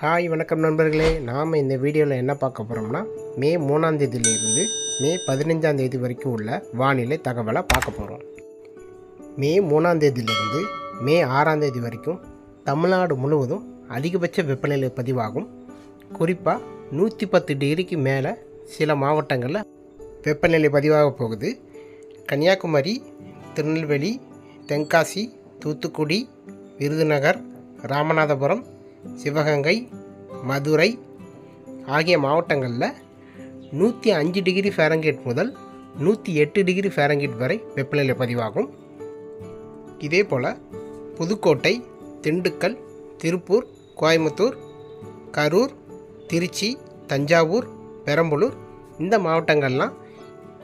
Hi வணக்கம் நண்பர்களே. நாம் இந்த வீடியோவில் என்ன பார்க்க போகிறோம்னா மே மூணாம் தேதியிலிருந்து மே பதினஞ்சாம் தேதி வரைக்கும் உள்ள வானிலை தகவலை பார்க்க போகிறோம் மே மூணாம் தேதியிலிருந்து மே ஆறாம் தேதி வரைக்கும் தமிழ்நாடு முழுவதும் அதிகபட்ச வெப்பநிலை பதிவாகும். குறிப்பாக நூற்றி பத்து டிகிரிக்கு மேலே சில மாவட்டங்களில் வெப்பநிலை பதிவாக போகுது. கன்னியாகுமரி திருநெல்வேலி தென்காசி தூத்துக்குடி விருதுநகர் ராமநாதபுரம் சிவகங்கை மதுரை ஆகிய மாவட்டங்களில் நூற்றி அஞ்சு டிகிரி ஃபேரங்கேட் முதல் நூற்றி எட்டு டிகிரி ஃபேரங்கேட் வரை வெப்பநிலை பதிவாகும். இதே போல் புதுக்கோட்டை திண்டுக்கல் திருப்பூர் கோயம்புத்தூர் கரூர் திருச்சி தஞ்சாவூர் பெரம்பலூர் இந்த மாவட்டங்கள்லாம்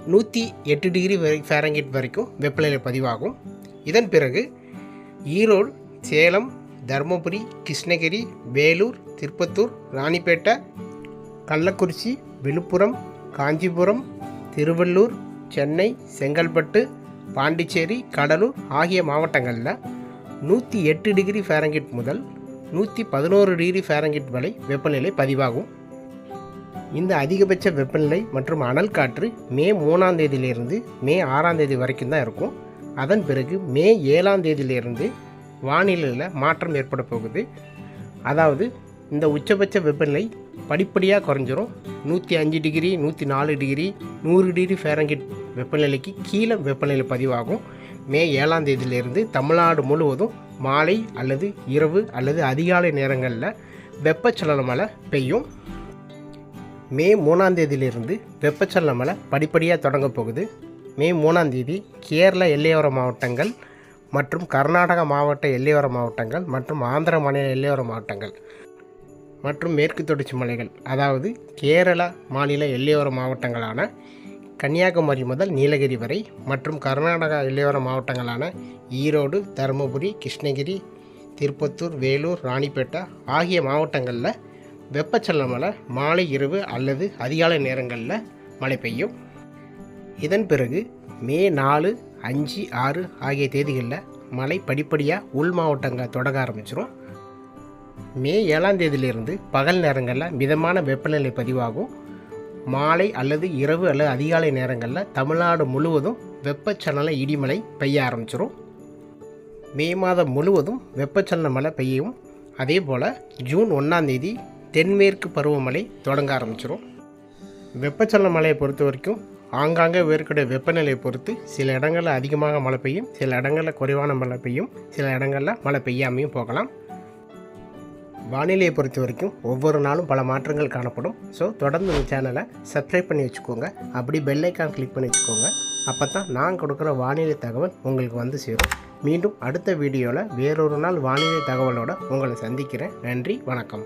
நூற்றி எட்டு டிகிரி வரை ஃபேரங்கேட் வரைக்கும் வெப்பநிலை பதிவாகும். இதன் பிறகு ஈரோடு சேலம் தருமபுரி கிருஷ்ணகிரி வேலூர் திருப்பத்தூர் ராணிப்பேட்டை கள்ளக்குறிச்சி விழுப்புரம் காஞ்சிபுரம் திருவள்ளூர் சென்னை செங்கல்பட்டு பாண்டிச்சேரி கடலூர் ஆகிய மாவட்டங்களில் நூற்றி எட்டு டிகிரி ஃபேரங்கிட் முதல் நூற்றி பதினோரு டிகிரி ஃபேரங்கிட் வரை வெப்பநிலை பதிவாகும். இந்த அதிகபட்ச வெப்பநிலை மற்றும் அனல் காற்று மே மூணாம் தேதியிலிருந்து மே ஆறாம் தேதி வரைக்கும் தான் இருக்கும். அதன் பிறகு மே ஏழாம் தேதியிலிருந்து வானிலையில் மாற்றம் ஏற்பட போகுது. அதாவது இந்த உச்சபட்ச வெப்பநிலை படிப்படியாக குறைஞ்சிரும். நூற்றி அஞ்சு டிகிரி நூற்றி நாலு டிகிரி நூறு டிகிரி ஃபேரங்கிட் வெப்பநிலைக்கு கீழே வெப்பநிலை பதிவாகும். மே ஏழாம் தேதியிலிருந்து தமிழ்நாடு முழுவதும் மாலை அல்லது இரவு அல்லது அதிகாலை நேரங்களில் வெப்பச்சலன மழை பெய்யும். மே மூணாம் தேதியிலிருந்து வெப்பச்சலன மழை படிப்படியாக தொடங்க போகுது. மே மூணாம் தேதி கேரள எல்லையோர மாவட்டங்கள் மற்றும் கர்நாடக மாவட்ட எல்லையோர மாவட்டங்கள் மற்றும் ஆந்திர மாநில எல்லையோர மாவட்டங்கள் மற்றும் மேற்கு தொடர்ச்சி மலைகள் அதாவது கேரளா மாநில எல்லையோர மாவட்டங்களான கன்னியாகுமரி முதல் நீலகிரி வரை மற்றும் கர்நாடகா எல்லையோர மாவட்டங்களான ஈரோடு தருமபுரி கிருஷ்ணகிரி திருப்பத்தூர் வேலூர் ராணிப்பேட்டை ஆகிய மாவட்டங்களில் வெப்பச்சலன மாலை இரவு அல்லது அதிகாலை நேரங்களில் மழை பெய்யும். இதன் பிறகு மே நாலு அஞ்சு ஆறு ஆகிய தேதிகளில் மழை படிப்படியாக உள் மாவட்டங்கள் தொடங்க ஆரம்பிச்சிடும் மே ஏழாம் தேதியிலிருந்து பகல் நேரங்களில் மிதமான வெப்பநிலை பதிவாகும். மாலை அல்லது இரவு அல்லது அதிகாலை நேரங்களில் தமிழ்நாடு முழுவதும் வெப்பச்சலன இடிமலை பெய்ய ஆரம்பிச்சிடும் மே மாதம் முழுவதும் வெப்பச்சலன மழை பெய்யும். அதே போல் ஜூன் ஒன்றாம் தேதி தென்மேற்கு பருவமழை தொடங்க ஆரம்பிச்சிடும் வெப்பச்சலன மழையை பொறுத்த வரைக்கும் ஆங்காங்கே வேர்க்கக்கூடிய வெப்பநிலையை பொறுத்து சில இடங்களில் அதிகமாக மழை பெய்யும் சில இடங்களில் குறைவான மழை பெய்யும் சில இடங்களில் மழை பெய்யாமையும் போகலாம். வானிலையை பொறுத்த வரைக்கும் ஒவ்வொரு நாளும் பல மாற்றங்கள் காணப்படும். ஸோ தொடர்ந்து இந்த சேனலை சப்ஸ்கிரைப் பண்ணி வச்சுக்கோங்க. அப்படி பெல் ஐக்கான் கிளிக் பண்ணி வச்சுக்கோங்க. அப்போ தான் நான் கொடுக்குற வானிலை தகவல் உங்களுக்கு வந்து சேரும். மீண்டும் அடுத்த வீடியோவில் வேறொரு நாள் வானிலை தகவலோடு உங்களை சந்திக்கிறேன். நன்றி வணக்கம்.